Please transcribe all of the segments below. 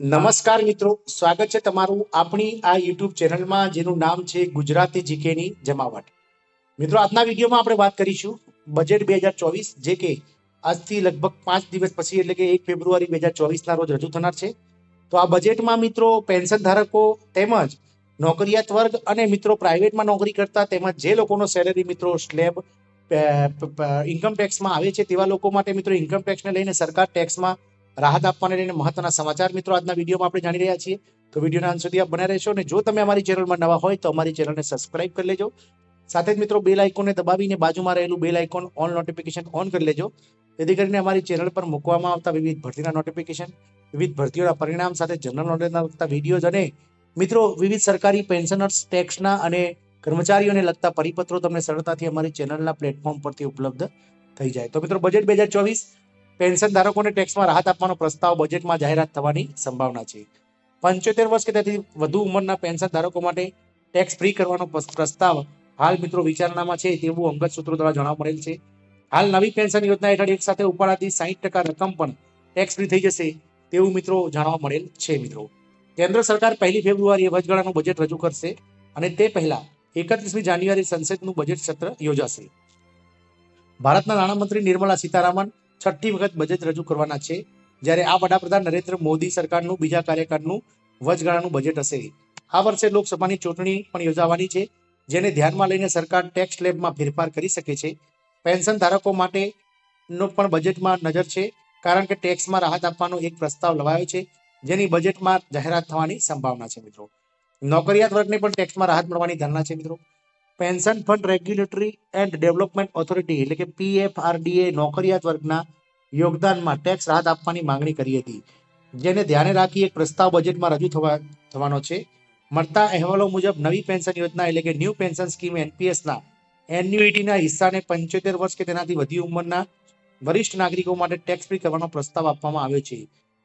નમસ્કાર મિત્રો, સ્વાગત છે તમારું આપણી આ યુટ્યુબ ચેનલમાં, જેનું નામ છે ગુજરાતી જીકેની જમાવટ. મિત્રો, આજના વિડીયોમાં આપણે વાત કરીશું બજેટ બે હજાર ચોવીસ, જે કે આજથી લગભગ પાંચ દિવસ પછી, એટલે કે એક ફેબ્રુઆરી બે હજાર ચોવીસના રોજ રજૂ થનાર છે. તો આ બજેટમાં મિત્રો, પેન્શન ધારકો તેમજ નોકરિયાત વર્ગ અને મિત્રો પ્રાઇવેટમાં નોકરી કરતા તેમજ જે લોકોનો સેલેરી મિત્રો સ્લેબ ઇન્કમ ટેક્સમાં આવે છે, તેવા લોકો માટે મિત્રો ઇન્કમ ટેક્સને લઈને સરકાર ટેક્સમાં રાહત આપવાને લઈને મહત્વના સમાચાર. મિત્રો, આજના વિડીયોમાં આપણે જાણી રહ્યા છીએ તો વિડીયોના અંત સુધી આપ બને રહેશો અને જો તમે અમારી ચેનલમાં નવા હોય તો અમારી ચેનલને સબસ્ક્રાઇબ કરી લેજો. સાથે જ મિત્રો, બેલ આઇકોનને દબાવીને બાજુમાં રહેલું bell icon on notification on કરી લેજો. જેથી કરીને અમારી ચેનલ પર મૂકવામાં આવતા વિવિધ ભરતીના નોટિફિકેશન, વિવિધ ભરતીઓના પરિણામ સાથે જનરલ નોલેજના લગતા વિડીયોઝ અને મિત્રો, વિવિધ સરકારી પેન્શનર્સ, ટેક્સના અને કર્મચારીઓને લગતા પરિપત્રો તમને સરળતાથી અમારી ચેનલના પ્લેટફોર્મ પરથી ઉપલબ્ધ થઈ જાય. તો મિત્રો, બજેટ બે હજાર ચોવીસ પેન્શન ધારકોને ટેક્સમાં રાહત આપવાનો પ્રસ્તાવ બજેટમાં જાહેરાત થવાની સંભાવના છે. પંચોતેર વર્ષ કે તેથી વધુ ઉંમરના પેન્શન ધારકો માટે ટેક્સ ફ્રી કરવાનો પ્રસ્તાવ હાલ મિત્રો વિચારણામાં છે તેવું અંગત સૂત્રો દ્વારા જાણવા મળેલ છે. હાલ નવી પેન્શન યોજના હેઠળ એક સાથે ઉપાડાતી સાહીઠ ટકા રકમ પણ ટેક્સ ફ્રી થઈ જશે તેવું મિત્રો જાણવા મળેલ છે મિત્રો. કેન્દ્ર સરકાર પહેલી ફેબ્રુઆરીએ વચગાળાનું બજેટ રજૂ કરશે અને તે પહેલા એકત્રીસમી જાન્યુઆરી સંસદનું બજેટ સત્ર યોજાશે. ભારતના નાણામંત્રી નિર્મલા સીતારામન છઠ્ઠી વખત બજેટ રજૂ કરવાના છે. જ્યારે આ વડાપ્રધાન નરેન્દ્ર મોદી સરકારનું, બીજા કાર્યકાળનું વચગાળાનું બજેટ હશે. આ વર્ષે લોકસભાની ચૂંટણી પણ યોજાવાની છે, જેને ધ્યાનમાં લઈને સરકાર ટેક્સ સ્લેબમાં ફેરફાર કરી શકે છે. પેન્શન ધારકો માટેનો પણ બજેટમાં નજર છે, કારણ કે ટેક્સમાં રાહત આપવાનો એક પ્રસ્તાવ લવાયો છે, જેની બજેટમાં જાહેરાત થવાની સંભાવના છે મિત્રો. નોકરિયાત વર્ગને પણ ટેક્સમાં રાહત મળવાની ધારણા છે મિત્રો. Pension fund regulatory and development authority એટલે કે પીએફઆરડીએ નોકરિયાત વર્ગના યોગદાનમાં ટેક્સ રાહત આપવાની માંગણી કરી હતી. જેને ધ્યાને રાખી એક પ્રસ્તાવ બજેટમાં રજૂ થવા, થવાનો છે. મળતા અહેવાલો મુજબ નવી પેન્શન યોજના એટલે કે ન્યૂ પેન્શન સ્કીમ એનપીએસના એન્યુઇટીના હિસ્સાને પંચોતેર વર્ષ કે તેનાથી વધુ ઉંમરના વરિષ્ઠ નાગરિકો માટે ટેક્સ ફ્રી કરવાનો પ્રસ્તાવ આપવામાં આવ્યો છે.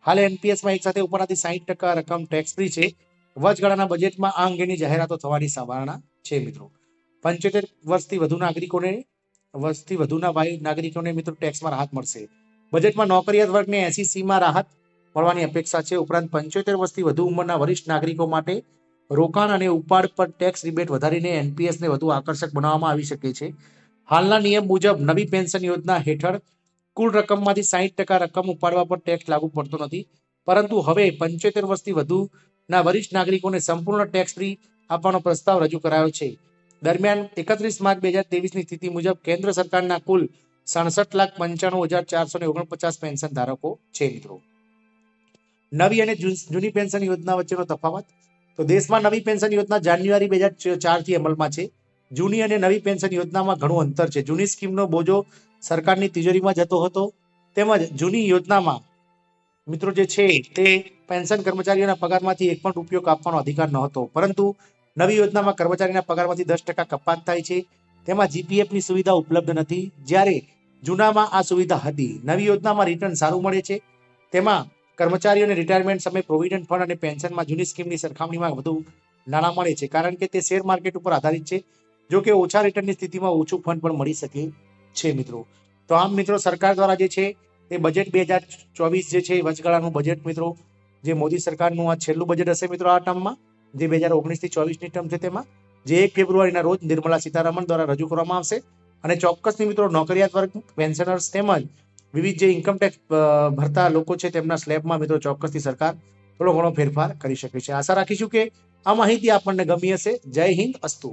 હાલ એનપીએસમાં એક સાથે ઉપરથી સાહીઠ ટકા રકમ ટેક્સ ફ્રી છે. વચગાળાના બજેટમાં આ અંગેની જાહેરાતો થવાની સંભાવના છે મિત્રો. પંચોતેર વર્ષથી વધુ નાગરિકોને, વર્ષથી વધુના ભાઈ નાગરિકોને મિત્રો ટેક્સમાં રાહત મળશે. બજેટમાં નોકરિયાત વર્ગને એસી સીમાં રાહત મળવાની અપેક્ષા છે. ઉપરાંત પંચોતેર વર્ષથી વધુ ઉંમરના વરિષ્ઠ નાગરિકો માટે રોકાણ અને ઉપાડ પર ટેક્સ રિબેટ વધારીને એનપીએસને વધુ આકર્ષક બનાવવામાં આવી શકે છે. હાલના નિયમ મુજબ નવી પેન્શન યોજના હેઠળ કુલ રકમમાંથી સાહીઠ ટકા રકમ ઉપાડવા પર ટેક્સ લાગુ પડતો નથી. પરંતુ હવે પંચોતેર વર્ષથી વધુના વરિષ્ઠ નાગરિકોને સંપૂર્ણ ટેક્સ ફ્રી આપવાનો પ્રસ્તાવ રજૂ કરાયો છે. દરમિયાન એકત્રીસ માર્ચ બે હજારની સ્થિતિ મુજબ કેન્દ્ર સરકારના કુલ સડસઠ લાખ પંચાણું હજાર ચારસો ને ઓગણપચાસ પેન્શન ધારકો છે, મિત્રો. નવી અને જૂની પેન્શન યોજના વચ્ચેનો તફાવત. તો દેશમાં નવી પેન્શન યોજના જાન્યુઆરી બે હજાર ચારથી અમલમાં છે. જૂની અને નવી પેન્શન યોજનામાં ઘણું અંતર છે. જૂની સ્કીમનો બોજો સરકારની તિજોરીમાં જતો હતો. તેમજ જૂની યોજનામાં, મિત્રો, જે છે તે પેન્શન કર્મચારીઓના પગારમાંથી એક પણ રૂપિયો કાપવાનો અધિકાર નહોતો. પરંતુ નવી યોજનામાં કર્મચારીના પગારમાંથી દસ ટકા કપાત થાય છે. તેમાં જીપીએફની સુવિધા ઉપલબ્ધ નથી. જ્યારે જૂનામાં આ સુવિધા હતી, નવી યોજનામાં રિટર્ન સારું મળે છે. તેમાં કર્મચારીઓને રિટાયરમેન્ટ સમયે પ્રોવિડન્ટ ફંડ અને પેન્શનમાં જૂની સ્કીમની સરખામણીમાં વધુ નાણાં મળે છે. કારણ કે તે શેર માર્કેટ ઉપર આધારિત છે. જો કે ઓછા રિટર્નની સ્થિતિમાં ઓછું ફંડ પણ મળી શકે છે મિત્રો. તો આમ મિત્રો, સરકાર દ્વારા જે છે એ બજેટ બે હજાર ચોવીસ જે છે વચગાળાનું બજેટ મિત્રો. જે મોદી સરકારનું આ છેલ્લું બજેટ હશે મિત્રો આ ટર્મમાં જે બે હજાર ઓગણીસથી ચોવીસની ટર્મ છે તેમાં, જે એક ફેબ્રુઆરીના રોજ નિર્મલા સીતારામન દ્વારા રજૂ કરવામાં આવશે. અને ચોક્કસની મિત્રો નોકરિયાત વર્ગ પેન્શનર્સ તેમજ વિવિધ જે ઇન્કમટેક્સ ભરતા લોકો છે તેમના સ્લેબમાં મિત્રો ચોક્કસથી સરકાર થોડો ઘણો ફેરફાર કરી શકે છે. આશા રાખીશું કે આ માહિતી આપણને ગમી હશે. જય હિન્દ, અસ્તુ.